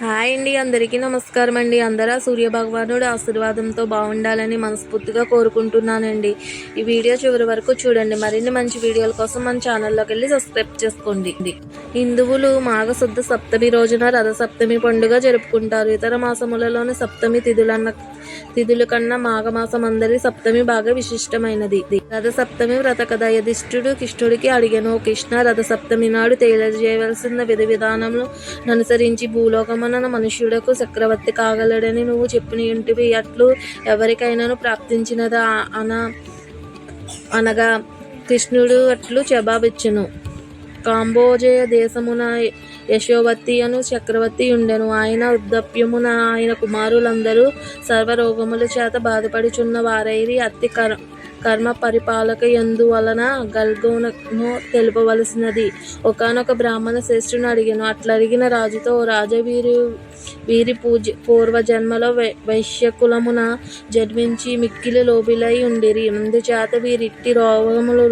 Hi అండి అందరికీ నమస్కారం అండి. అందరూ సూర్య భగవానుడు ఆశీర్వాదంతో బాగుండాలని మనస్ఫూర్తిగా కోరుకుంటున్నానండి. ఈ వీడియో చివరి వరకు చూడండి. మరిన్ని మంచి వీడియోల కోసం మన ఛానల్లోకి వెళ్ళి సబ్స్క్రైబ్ చేసుకోండి. హిందువులు మాఘశుద్ధ సప్తమి రోజున రథ సప్తమి పండుగ జరుపుకుంటారు. ఇతర మాసములలోని సప్తమి తిథులన్న తిథుల కన్నా మాఘమాసం అందరి సప్తమి బాగా విశిష్టమైనది. రథ సప్తమి వ్రత కథ. యధిష్ఠుడు కృష్ణుడికి అడిగను "ఓ కృష్ణ రథ సప్తమి నాడు తెలియజేయవలసిన విధి విధానములు అనుసరించి భూలోకమున మనుష్యుడకు చక్రవర్తి కాగలడని నువ్వు చెప్పిన ఇంటివి. అట్లు ఎవరికైనాను ప్రాప్తించినదా అన అనగా కృష్ణుడు అట్లు జవాబిచ్చును. కాంబోజయ దేశమున యశోవతి అను చక్రవర్తి ఉండెను. ఆయన వృద్ధాప్యమున ఆయన కుమారులందరూ సర్వరోగముల చేత బాధపడుచున్న వారైరి. అతి కర కర్మ పరిపాలక యందు వలన గల్గోనము తెలుపవలసినది. ఒకనొక బ్రాహ్మణ శ్రేష్ఠుని అడిగాను. అట్లా అడిగిన రాజుతో "ఓ రాజా వీరి పూజ పూర్వజన్మలో వై వైశ్యకులమున జన్మించి మిక్కిలి లోబిలై ఉండిరి. అందుచేత వీరిట్టి రోగములు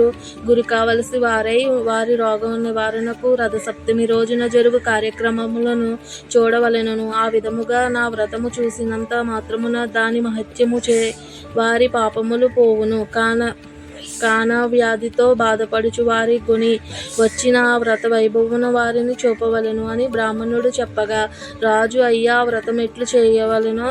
గురి కావలసి వారై వారి రోగం నివారణకు రథసప్తమి రోజున జరుగు కార్యక్రమములను చూడవలెనను. ఆ విధముగా నా వ్రతము చూసినంత మాత్రమున దాని మహత్యము చే వారి పాపములు పోవును. కాన కాన వ్యాధితో బాధపడుచు వారి గుణి వచ్చిన ఆ వ్రత వైభవమున వారిని చూపవలెను అని బ్రాహ్మణుడు చెప్పగా రాజు అయ్యా ఆ వ్రతం ఎట్లు చేయవలెనో?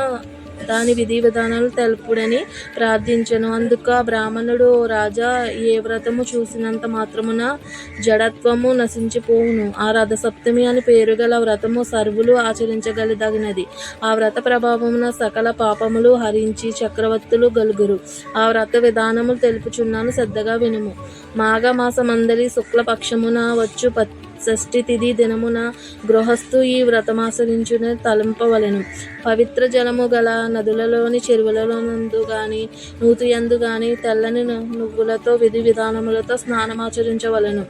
దాని విధి విధానాలు తెలుపుడని ప్రార్థించను. అందుకు ఆ బ్రాహ్మణుడు "ఓ రాజా ఏ వ్రతము చూసినంత మాత్రమున జడత్వము నశించిపోవును. ఆ రథ సప్తమి అని పేరు గల వ్రతము సర్వులు ఆచరించగలదగినది. ఆ వ్రత ప్రభావమున సకల పాపములు హరించి చక్రవర్తులు గలుగురు. ఆ వ్రత విధానములు తెలుపుచున్నాను శ్రద్ధగా వినుము. మాఘమాసమందరి శుక్లపక్షమున వచ్చు పత్ షష్ఠి తిథి దినమున గృహస్థు ఈ వ్రతమాచరించున తలంపవలెను. పవిత్ర జలము గల నదులలోని చెరువులలోనందు గాని నూతియందు గాని తెల్లని నువ్వులతో విధి విధానములతో స్నానమాచరించవలెను.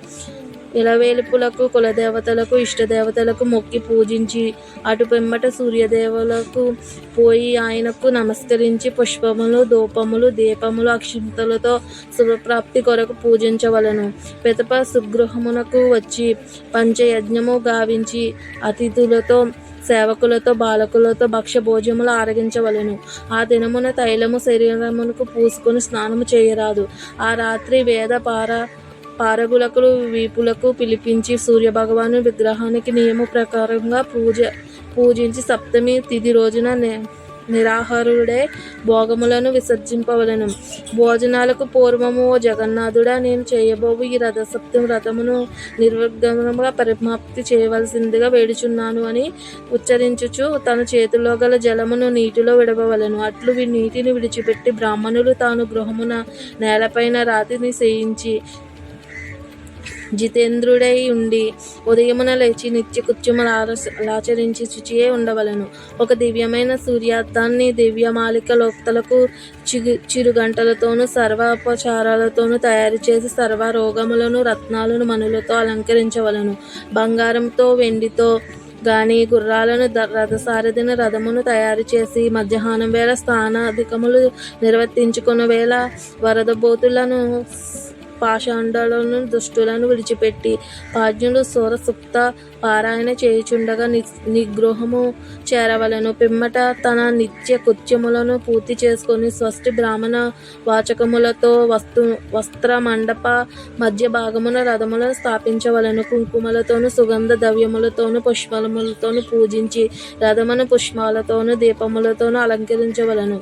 ఇలవేలుపులకు కులదేవతలకు ఇష్టదేవతలకు మొక్కి పూజించి అటు పిమ్మట సూర్యదేవులకు పోయి ఆయనకు నమస్కరించి పుష్పములు ధూపములు దీపములు అక్షింతలతో శుభప్రాప్తి కొరకు పూజించవలను. పితప సుగృహమునకు వచ్చి పంచయజ్ఞము గావించి అతిథులతో సేవకులతో బాలకులతో భక్ష్య భోజములు ఆరగించవలెను. ఆ దినమున తైలము శరీరమునకు పూసుకొని స్నానము చేయరాదు. ఆ రాత్రి వేద పార పారగులకు వీపులకు పిలిపించి సూర్యభగవాను విగ్రహానికి నియమ ప్రకారంగా పూజ పూజించి సప్తమి తిథి రోజున నిరాహారుడే భోగములను విసర్జింపవలెను. భోజనాలకు పూర్వము ఓ జగన్నాథుడా నేను చేయబోవు ఈ రథ సప్తమి రథమును నిర్విఘ్నముగా పరిమాప్తి చేయవలసిందిగా వేడుచున్నాను అని ఉచ్చరించుచు తన చేతిలో గల జలమును నీటిలో విడవవలెను. అట్లు వీ- నీటిని విడిచిపెట్టి బ్రాహ్మణులు తాను గృహమున నేలపైన రాతిని చేయించి జితేంద్రుడై ఉండి ఉదయమున లేచి నిత్య కృత్యములు ఆచరించి శుచియే ఉండవలెను. ఒక దివ్యమైన సూర్యార్థాన్ని దివ్యమాలిక లోక్తలకు చిగు చిరుగంటలతోనూ సర్వోపచారాలతోనూ తయారు చేసి సర్వ రోగములను రత్నాలను మనులతో అలంకరించవలెను. బంగారంతో వెండితో గాని గుర్రాలను రథసారథిన రథమును తయారు చేసి మధ్యాహ్నం వేళ స్థానాధికములు నిర్వర్తించుకున్న వేళ వరదబోతులను పాషాండాలను దుష్టులను విడిచిపెట్టి పాజ్ఞులు సూరసుప్త పారాయణ చేయుచుండగా ని నిగృహము చేరవలను. పిమ్మట తన నిత్య కృత్యములను పూర్తి చేసుకొని స్వస్తి బ్రాహ్మణ వాచకములతో వస్తు వస్త్ర మండప మధ్య భాగమున రథములను స్థాపించవలను. కుంకుమలతోను సుగంధ ద్రవ్యములతోను పుష్పములతోను పూజించి రథమును పుష్పాలతోను దీపములతోను అలంకరించవలను.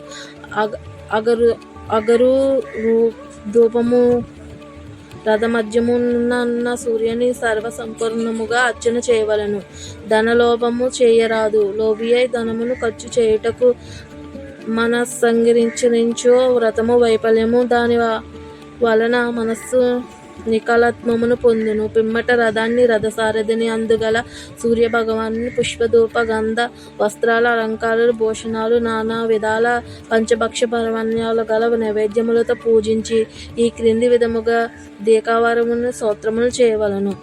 అగ అగరు అగరు రూ- ధూపము రథమధ్యమున్న సూర్యుని సర్వసంపూర్ణముగా అర్చన చేయవలెను. ధనలోభము చేయరాదు. లోబియై ధనమును ఖర్చు చేయుటకు మనస్సంగరించు వ్రతము వైఫల్యము దాని వలన మనస్సు నికలాత్మమును పొందును. పిమ్మట రథాన్ని రథసారథిని అందుగల సూర్యభగవాన్ని పుష్పధూప గంధ వస్త్రాల అలంకారాలు భూషణాలు నానా విధాల పంచభక్ష పరమాన్యాలు గల నైవేద్యములతో పూజించి ఈ క్రింది విధముగా దీకావారమును స్తోత్రములు చేయవలను.